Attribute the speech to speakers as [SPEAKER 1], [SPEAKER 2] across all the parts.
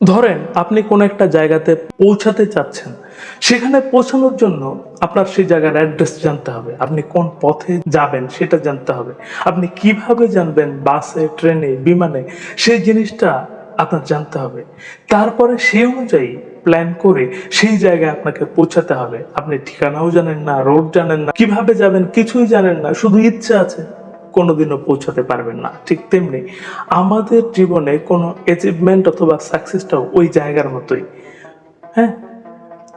[SPEAKER 1] ধরেন আপনি কোনো একটা জায়গাতে পৌঁছাতে চাচ্ছেন। সেখানে পৌঁছানোর জন্য আপনার সেই জায়গার অ্যাড্রেস জানতে হবে। আপনি কোন পথে যাবেন সেটা জানতে হবে। আপনি কীভাবে জানবেন বাসে, ট্রেনে, বিমানে সেই জিনিসটা আপনার জানতে হবে। তারপরে সেই অনুযায়ী প্ল্যান করে সেই জায়গায় আপনাকে পৌঁছাতে হবে। আপনি ঠিকানাও জানেন না রোড জানেন না, কীভাবে যাবেন কিছুই জানেন না, শুধু ইচ্ছা আছে। কোনোদিনও পৌঁছাতে পারবেন না। ঠিক তেমনি আমাদের জীবনে কোনো অ্যাচিভমেন্ট অথবা সাকসেসটাও ওই জায়গার মতোই। হ্যাঁ?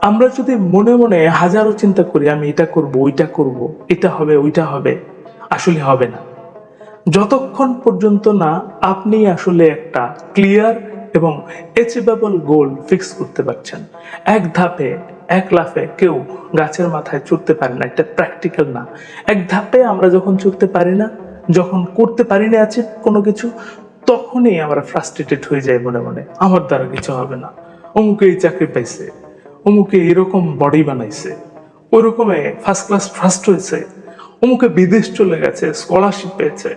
[SPEAKER 1] আমরা যদি মনে মনে হাজারো চিন্তা করি, আমি এটা করব, ওইটা করব, এটা হবে, ওইটা হবে, আসলে হবে না। যতক্ষণ পর্যন্ত না আপনি আসলে একটা ক্লিয়ার এবং অ্যাচিভেবল গোল ফিক্স করতে পারছেন, এক ধাপে, এক লাফে কেউ গাছের মাথায় চড়তে পারে না, এটা প্র্যাকটিক্যাল না। এক ধাপে আমরা যখন চড়তে পারি না যখন করতে পারি না আছে কোনো কিছু, তখনই আমরা ফ্রাস্ট্রেটেড হয়ে যাই মনে মনে। আমার দ্বারা কিছু হবে না। অমুকে এই চাকরি পাইছে, অমুকে এরকম বডি বানাইছে, ওরকমে ফার্স্ট ক্লাস ফার্স্ট হয়েছে, অমুকে বিদেশ চলে গেছে স্কলারশিপ পেয়েছে।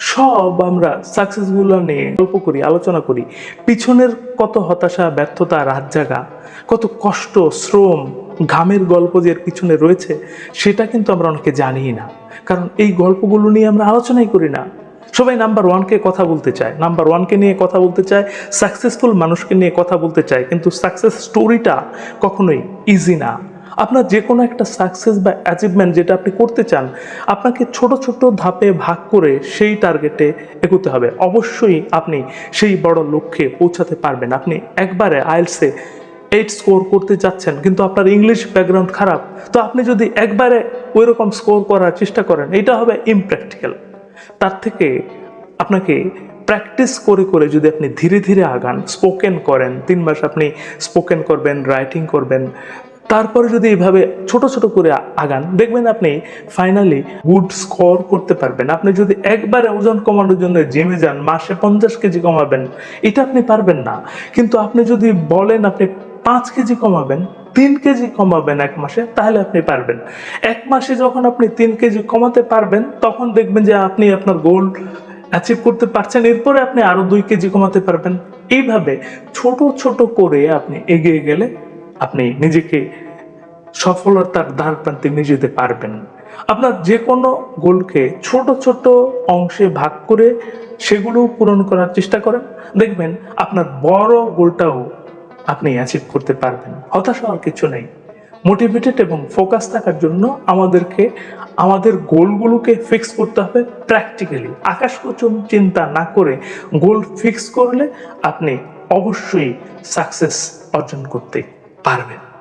[SPEAKER 1] সব আমরা সাকসেসগুলো নিয়ে গল্প করি, আলোচনা করি। পিছনের কত হতাশা, ব্যর্থতা, রাত জাগা, কত কষ্ট, শ্রম ঘামের গল্প যে এর পিছনে রয়েছে, সেটা কিন্তু আমরা অনেকে জানিই না। কারণ এই গল্পগুলো নিয়ে আমরা আলোচনাই করি না। সবাই নাম্বার ওয়ানকে কথা বলতে চায়। নাম্বার ওয়ানকে নিয়ে কথা বলতে চায় সাকসেসফুল মানুষকে নিয়ে কথা বলতে চায়। কিন্তু সাকসেস স্টোরিটা কখনোই ইজি না। আপনার যে কোনো একটা সাকসেস বা অ্যাচিভমেন্ট যেটা আপনি করতে চান, আপনাকে ছোট ছোট ধাপে ভাগ করে সেই টার্গেটে এগোতে হবে। অবশ্যই আপনি সেই বড় লক্ষ্যে পৌঁছাতে পারবেন। আপনি একবারে আইলসে এইট স্কোর করতে যাচ্ছেন, কিন্তু আপনার ইংলিশ ব্যাকগ্রাউন্ড খারাপ, তো আপনি যদি একবারে ওই রকম স্কোর করার চেষ্টা করেন, এটা হবে ইমপ্র্যাকটিক্যাল তার থেকে আপনাকে প্র্যাকটিস করে করে যদি আপনি ধীরে ধীরে আগান স্পোকেন করেন, তিন মাস আপনি স্পোকেন করবেন রাইটিং করবেন, তারপরে যদি এইভাবে ছোট ছোট করে আগান, দেখবেন আপনি ফাইনালি গুড স্কোর করতে পারবেন। আপনি যদি একবারে ওজন কমানোর জন্য জিমে যান, মাসে পঞ্চাশ কেজি কমাবেন, এটা আপনি পারবেন না। কিন্তু আপনি যদি বলেন, আপনি পাঁচ কেজি কমাবেন, তিন কেজি কমাবেন এক মাসে, তাহলে আপনি পারবেন। এক মাসে যখন আপনি তিন কেজি কমাতে পারবেন, তখন দেখবেন যে আপনি আপনার গোল অ্যাচিভ করতে পারছেন, এরপরে আপনি আরও দুই কেজি কমাতে পারবেন। এইভাবে ছোট ছোট করে আপনি এগিয়ে গেলে আপনি নিজেকে সফলতার দ্বার প্রান্তে নিয়ে যেতে পারবেন। আপনার যে কোনো গোলকে ছোট ছোট অংশে ভাগ করে সেগুলো পূরণ করার চেষ্টা করেন। দেখবেন আপনার বড় গোলটাও আপনি অ্যাচিভ করতে পারবেন। হতাশ হওয়ার কিছু নেই। মোটিভেটেড এবং ফোকাস থাকার জন্য আমাদেরকে, আমাদের গোলগুলোকে ফিক্স করতে হবে প্র্যাকটিক্যালি আকাশ কুচুম চিন্তা না করে গোল ফিক্স করলে আপনি অবশ্যই সাকসেস অর্জন করতে পারবেন।